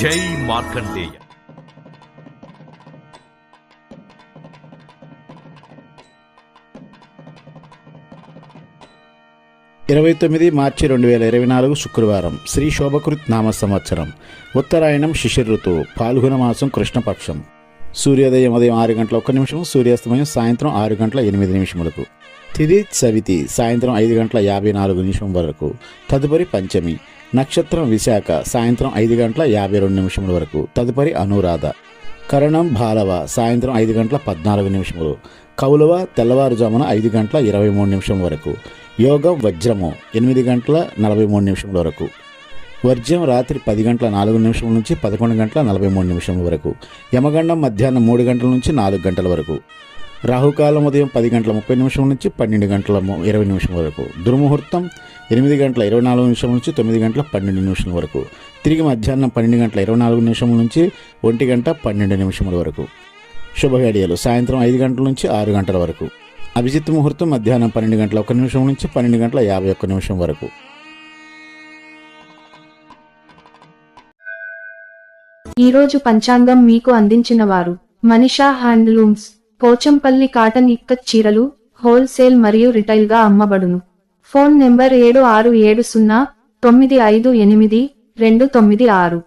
జై మార్కండేయ. ఇరవై తొమ్మిది మార్చి రెండు వేల ఇరవై నాలుగు శుక్రవారం శ్రీ శోభకృత్ నామ సంవత్సరం ఉత్తరాయణం శిశిర ఋతువు పాల్గొన మాసం కృష్ణపక్షం. సూర్యోదయం ఉదయం ఆరు గంటల ఒక్క నిమిషం సూర్యాస్తమయం సాయంత్రం ఆరు గంటల ఎనిమిది నిమిషములకు. తిది సవితి సాయంత్రం ఐదు గంటల యాభై నాలుగు నిమిషం వరకు. తదుపరి పంచమి నక్షత్రం విశాఖ సాయంత్రం ఐదు గంటల యాభై రెండు నిమిషముల వరకు. తదుపరి అనురాధ. కరణం బాలవ సాయంత్రం ఐదు గంటల పద్నాలుగు నిమిషములు. కౌలవ తెల్లవారుజామున ఐదు గంటల ఇరవై మూడు నిమిషం వరకు. యోగం వజ్రము ఎనిమిది గంటల నలభై మూడు నిమిషముల వరకు. వర్జ్యం రాత్రి పది గంటల నాలుగు నిమిషముల నుంచి పదకొండు గంటల నలభై మూడు నిమిషముల వరకు. యమగండం మధ్యాహ్నం మూడు గంటల నుంచి నాలుగు గంటల వరకు. రాహుకాలం ఉదయం పది గంటల ముప్పై నిమిషం నుంచి పన్నెండు గంటల ము- ఇరవై నిమిషం వరకు. దుర్ముహూర్తం ఎనిమిది గంటల ఇరవై నాలుగు నిమిషం నుంచి తొమ్మిది గంటల పన్నెండు నిమిషాల వరకు. తిరిగి మధ్యాహ్నం పన్నెండు గంటల ఇరవై నాలుగు నిమిషం నుంచి ఒంటి గంట పన్నెండు నిమిషముల వరకు. శుభగడియలు సాయంత్రం ఐదు గంటల నుంచి ఆరు గంటల వరకు. అభిజిత్ ముహూర్తం మధ్యాహ్నం పన్నెండు గంటల ఒక్క నిమిషం నుంచి పన్నెండు గంటల యాభై ఒక్క నిమిషం వరకు. ఈరోజు పంచాంగం మీకు అందించిన వారు మనిషా హ్యాండ్లూమ్స్. పోచంపల్లి కాటన్ ఇక్కత్ చీరలు హోల్సేల్ మరియు రిటైల్గా అమ్మబడును. ఫోన్ నెంబర్ ఏడు ఆరు ఏడు సున్నా తొమ్మిది ఐదు ఎనిమిది రెండు తొమ్మిది ఆరు.